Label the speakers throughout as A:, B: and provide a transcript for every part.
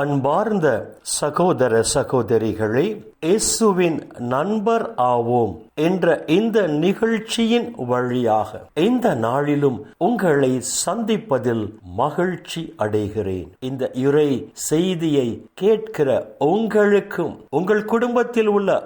A: அன்பார்ந்த சகோதர சகோதரிகளை இயேசுவின் நண்பர் ஆவோம். என்ற இந்த நிகழ்ச்சியின் வழியாக இந்த நாளிலும் உங்களை சந்திப்பதில் மகிழ்ச்சி அடைகிறேன். இந்த இறை செய்தியை கேட்கிற உங்களுக்கும் உங்கள் குடும்பத்தில் உள்ள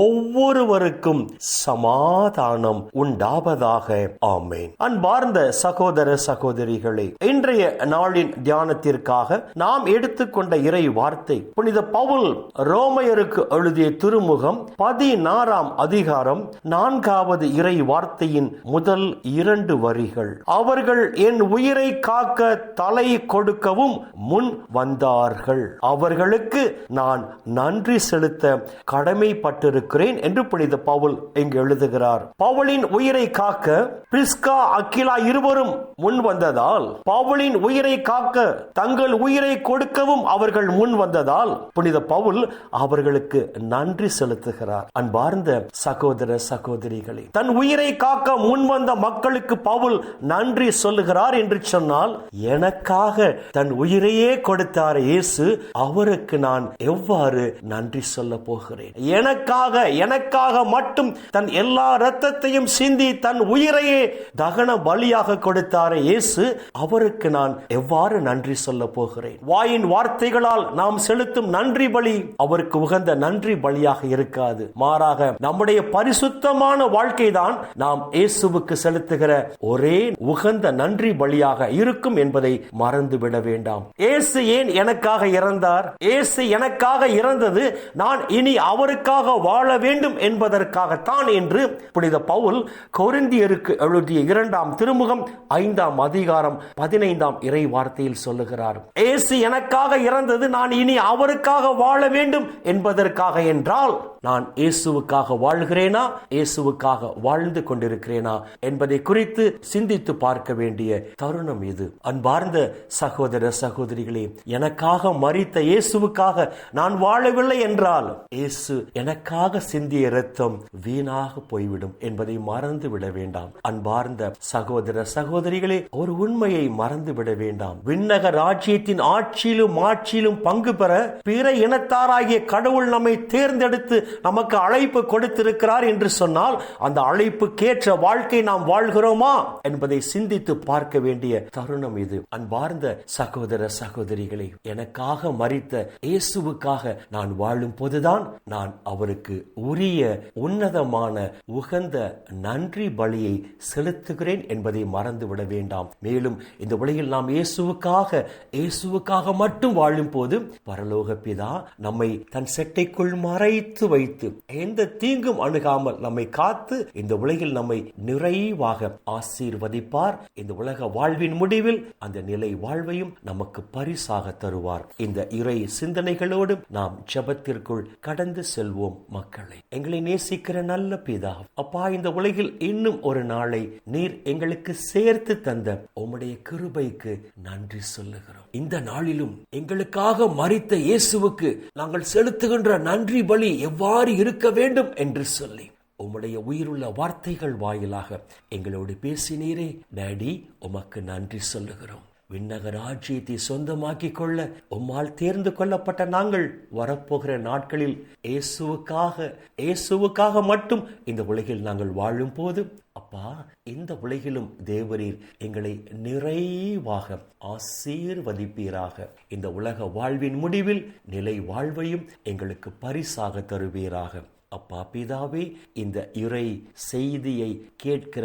A: ஒவ்வொருவருக்கும் சமாதானம் உண்டாவதாக. ஆமேன். அன்பார்ந்த சகோதர சகோதரிகளே இன்றைய நாளின் தியானத்திற்காக நாம் எடுத்துக்கொண்ட இறை வார்த்தை புனித பவுல் ரோமையருக்கு எழுதிய திருமுகம் பதினாறாம் அதிகாரம் நான்காவது இறை வார்த்தையின் முதல் இரண்டு வரிகள். அவர்கள் என் உயிரை காக்க தலை கொடுக்கவும் முன் வந்தார்கள். அவர்களுக்கு நான் நன்றி செலுத்த கடமைப்பட்டிருக்கிறேன் என்று புனித பவுல் இங்கு எழுதுகிறார். பவுலின் உயிரை காக்க பிரிஸ்கா அக்கிலா இருவரும் முன் வந்ததால் பவுலின் உயிரை காக்க தங்கள் உயிரை கொடுக்கவும் அவர்கள் முன் வந்ததால் புனித பவுல் அவர்களுக்கு நன்றி செலுத்துகிறார். அன்பார்ந்த சகோதர சகோதரிகளே தன் உயிரை காக்க முன் வந்த மக்களுக்கு பவுல் நன்றி சொல்லுகிறார் என்று சொன்னால் எனக்காக தன் உயிரையே கொடுத்தார் இயேசு அவருக்கு நான் எவ்வாறு நன்றி சொல்ல போகிறேன்? எனக்காக எனக்காக மட்டும் தன் எல்லா ரத்தத்தையும் சிந்தி தன் உயிரையே தகன பலியாக கொடுத்தார் இயேசு அவருக்கு நான் எவ்வாறு நன்றி சொல்ல போகிறேன்? வாயின் வார்த்தைகளால் நாம் செலுத்தும் நன்றி பலி அவருக்கு உகந்த நன்றி பலியாக இருக்காது. மாறாக நம்முடைய பரிசு பரிசுத்தமான வாழ்க்கைதான் நாம் இயேசுவுக்கு செலுத்துகிற ஒரே உகந்த நன்றி பலியாக இருக்கும் என்பதை மறந்துவிட வேண்டாம். இயேசு ஏன் எனக்காக இறந்தார்? இயேசு எனக்காக இறந்தது நான் இனி அவருக்காக வாழ வேண்டும் என்பதற்காகத்தான் என்று புனித பவுல் கொரிந்தியருக்கு எழுதிய இரண்டாம் திருமுகம் ஐந்தாம் அதிகாரம் பதினைந்தாம் இறை வார்த்தையில் சொல்லுகிறார். இயேசு எனக்காக இறந்தது நான் இனி அவருக்காக வாழ வேண்டும் என்பதற்காக என்றால் நான் இயேசுவுக்காக வாழ்கிறேனா? இயேசுவுக்காக வாழ்ந்து கொண்டிருக்கிறேனா? என்பதை குறித்து சிந்தித்து பார்க்க வேண்டிய தருணம் இது. அன்பார்ந்த சகோதர சகோதரிகளே எனக்காக மறித்த இயேசுவுக்காக நான் வாழவில்லை என்றால் இயேசு எனக்காக சிந்திய இரத்தம் வீணாக போய்விடும் என்பதை மறந்து விட வேண்டாம். அன்பார்ந்த சகோதர சகோதரிகளே ஒரு உண்மையை மறந்து விட வேண்டாம். விண்ணக ராஜ்யத்தின் ஆட்சியிலும் ஆட்சியிலும் பங்கு பெற பிற இனத்தாராகிய கடவுள் நம்மை தேர்ந்தெடுத்து நமக்கு அழைப்பு கொடுத்திருக்கிறார் என்று சொன்னால் அந்த அழைப்புக்கேற்ற வாழ்க்கை நாம் வாழ்கிறோமா? என்பதை சிந்தித்து பார்க்க வேண்டிய தருணம் இது. அன்பார்ந்த சகோதர சகோதரிகளை எனக்காக மறித்த இயேசுவுக்காக நான் வாழும் போதுதான் நான் அவருக்கு உரிய உன்னதமான உகந்த நன்றி பலியை செலுத்துகிறேன் என்பதை மறந்துவிட வேண்டாம். மேலும் இந்த உலகில் நாம் இயேசுவுக்காக இயேசுவுக்காக மட்டும் வாழும் போது பரலோக பிதா நம்மை தன் செட்டைக்குள் மறைத்து வைத்து எந்த தீங்கும் அணுகாமல் நம்மை காத்து இந்த உலகில் நம்மை நிறைவாக ஆசீர்வதிப்பார். இந்த உலக வாழ்வின் முடிவில் அந்த நிலை வாழ்வையும் நமக்கு பரிசாக தருவார். இந்த இறை சிந்தனைகளோடு நாம் ஜபத்திற்குள் கடந்து செல்வோம் மக்களை. எங்களை நேசிக்கிற நல்ல பிதா அப்பா இந்த உலகில் இன்னும் ஒரு நாளை நீர் எங்களுக்கு சேர்த்து தந்த உம்முடைய கிருபைக்கு நன்றி சொல்லுகிறோம். இந்த நாளிலும் எங்களுக்காக மறித்த இயேசுவுக்கு நாங்கள் செலுத்துகின்ற நன்றி பலி எவ்வாறு இருக்க வேண்டும் என்று சொல்லி உம்முடைய உயிருள்ள வார்த்தைகள் வாயிலாக எங்களோடு பேசினீரே. டேடி உமக்கு நன்றி சொல்லுகிறோம். விண்ணகர் ஆட்சியத்தை சொந்தமாக்கிக் கொள்ள உம்மால் தேர்ந்து கொள்ளப்பட்ட நாங்கள் வரப்போகிற நாட்களில் இயேசுவுக்காக இயேசுவுக்காக மட்டும் இந்த உலகில் நாங்கள் வாழும் போது அப்பா இந்த உலகிலும் தேவரீர் எங்களை நிறைவாக ஆசீர்வதிப்பீராக. இந்த உலக வாழ்வின் முடிவில் நிலை வாழ்வையும் எங்களுக்கு பரிசாக தருவீராக. அப்பா பிதாவே இந்த இறை செய்தியை கேட்கிற